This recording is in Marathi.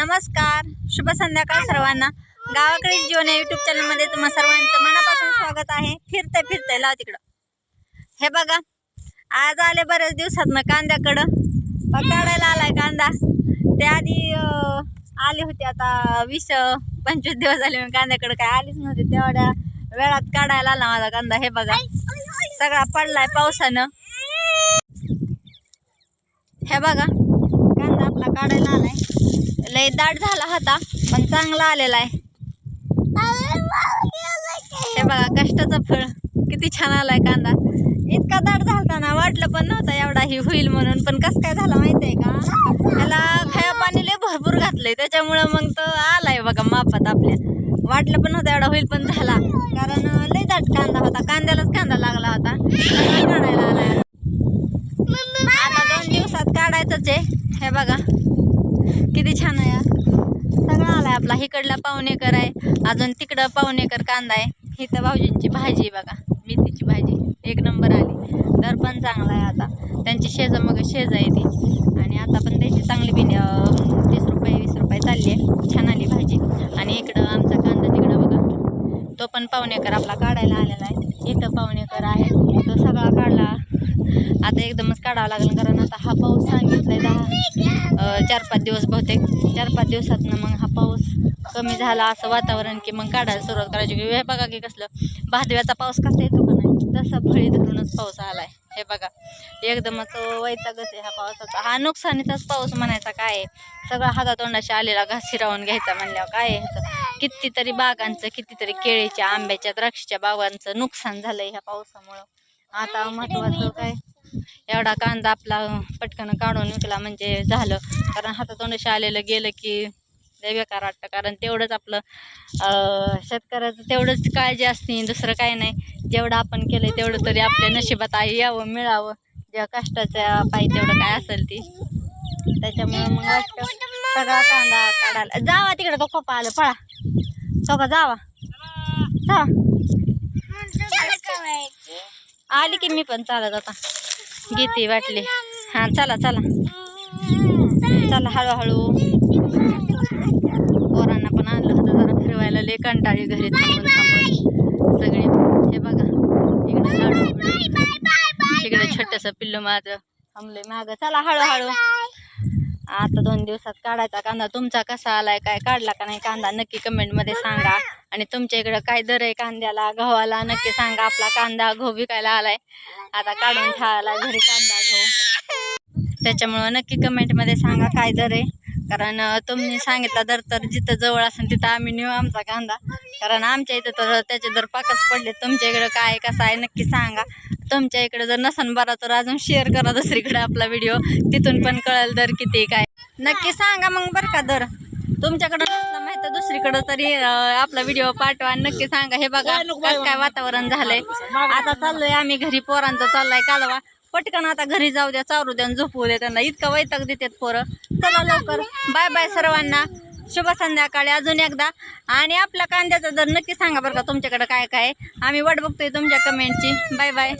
नमस्कार शुभ संध्याकाळ सर्वांना. गावाकडे जीवन या युट्यूब चॅनलमध्ये तुम्हा सर्वांचं मनापासून स्वागत आहे. फिरते फिरते लाव तिकडं. हे बघा आज आले बऱ्याच दिवसातनं कांद्याकडं. बघ काढायला आलाय कांदा. ते आधी आले होते आता वीस पंचवीस दिवस झाले मी कांद्याकडं काय आलीच नव्हती. तेवढ्या वेळात काढायला आला माझा कांदा. हे बघा सगळा पडलाय पावसानं. हे बघा कांदा आपला काढायला आलाय. लय दाट झाला होता पण चांगला आलेला आहे. हे बघा कष्टाचं फळ. किती छान आलाय कांदा. इतका दाट झालता ना वाटलं पण नव्हतं एवढा ही होईल म्हणून. पण कसं काय झालं माहिती आहे का? त्याला खाया पाणी लय भरपूर घातलंय. त्याच्यामुळं मग तो आलाय बघा मापात आपल्या. वाटलं पण नव्हतं एवढा होईल पण झाला. कारण लय दाट कांदा होता. कांद्यालाच कांदा लागला होता. काढायला आलाय. आता दोन दिवसात काढायचंच आहे. हे बघा. किती छान आहे सगळा आला आपला. इकडला पाहुणेकर आहे अजून तिकडं पावणेकर कांदा आहे. इथं भाऊजींची भाजी आहे बघा. मेथीची भाजी. एक नंबर आली. दर पण चांगला आहे आता. त्यांची शेजा मग शेज आहे ती. आणि आता पण त्याची चांगली बिन तीस रुपये वीस रुपये चालली आहे. छान आली भाजी. आणि इकडं आमचा कांदा तिकडं बघा. तो पण पाहुणेकर आपला काढायला आलेला आहे. इथं पाहुणेकर आहे. तो सगळा काढला. आता एकदमच काढावं लागेल कारण आता हा पाऊस सांगितलाय दहा चार पाच दिवस बहुतेक. चार पाच दिवसातनं मग हा पाऊस कमी झाला असं वातावरण की मग काढायला सुरुवात करायची. की हे बघा की कसलं भादव्याचा पाऊस कसा येतो का नाही? तसा फळी धरूनच पाऊस आलाय. हे बघा एकदमच वैतागच आहे हा पावसाचा. हा नुकसानीचाच पाऊस म्हणायचा काय आहे? सगळा हातातोंडाशी आलेला घास हिरावून घ्यायचा म्हणल्यावर काय आहे ह्याचं? कितीतरी बागांचं कितीतरी केळीच्या आंब्याच्या द्राक्षच्या बागांचं नुकसान झालंय ह्या पावसामुळं. आता महत्वाचं काय? एवढा कांदा आपला पटकन काढून विकला म्हणजे झालं. कारण हातातोंडाशी आलेलं गेलं की लय बेकार वाटतं. कारण तेवढंच आपलं शेतकऱ्याचं तेवढंच काळजी असते दुसरं काही नाही. जेवढं आपण केलं तेवढं तरी आपल्या नशिबात आहे यावं मिळावं. ज्या कष्टाच्या पायी तेवढं काय असेल ती. त्याच्यामुळं मग वाटतं सगळा कांदा काढायला. जावा तिकडे तो खोपा आलं पळा. तो का जावा. जावा आली की मी पण चालत आता. गीती वाटली. हां चला चला. चला हळूहळू. पोरांना पण आणलं होतं जरा फिरवायला. लय कंटाळी घरी थांबून थांबून सगळे. हे बघा इकडे लाडू इकडे छोटस पिल्लू माझं. थांबले माग. चला हळूहळू. आता दोन दिवसात काढायचा कांदा. तुमचा कसा आलाय काय काढला का नाही कांदा? नक्की कमेंटमध्ये सांगा. आणि तुमच्या इकडं काय दर आहे कांद्याला? गव्हाला नक्की सांगा. आपला कांदा गहू विकायला आलाय. आता काढून ठेवायला घरी कांदा गहू त्याच्यामुळं नक्की कमेंटमध्ये सांगा काय दर आहे. कारण तुम्ही सांगितला दर तर जिथं जवळ असेल तिथं आम्ही नेऊ आमचा कांदा. कारण आमच्या इथं तर त्याचे दर पाकच पडले. तुमच्या इकडं काय कसं आहे नक्की सांगा. तुमच्या इकडं जर नसन बरा तर अजून शेअर करा दुसरीकडे आपला व्हिडिओ तिथून पण कळेल दर किती काय. नक्की सांगा मग बरं का दर. तुमच्याकडं नसलं माहिती दुसरीकडं तरी अं, आपला व्हिडिओ पाठवा. आणि नक्की सांगा. हे बघा कसं काय वातावरण झालंय. आता चाललोय आम्ही घरी पोरांचा चाललाय कालवा. पटकन आता घरी जाऊ द्या चावरू द्या आणि झोपू द्या त्यांना. इतकं वैताग देतात पोरं. चला लवकर. बाय बाय सर्वांना. शुभ संध्याकाळी अजून एकदा. आणि आपल्या कांद्याचा दर नक्की सांगा बरं का तुमच्याकडे काय काय आहे. आम्ही वाट बघतोय तुमच्या कमेंटची बाय बाय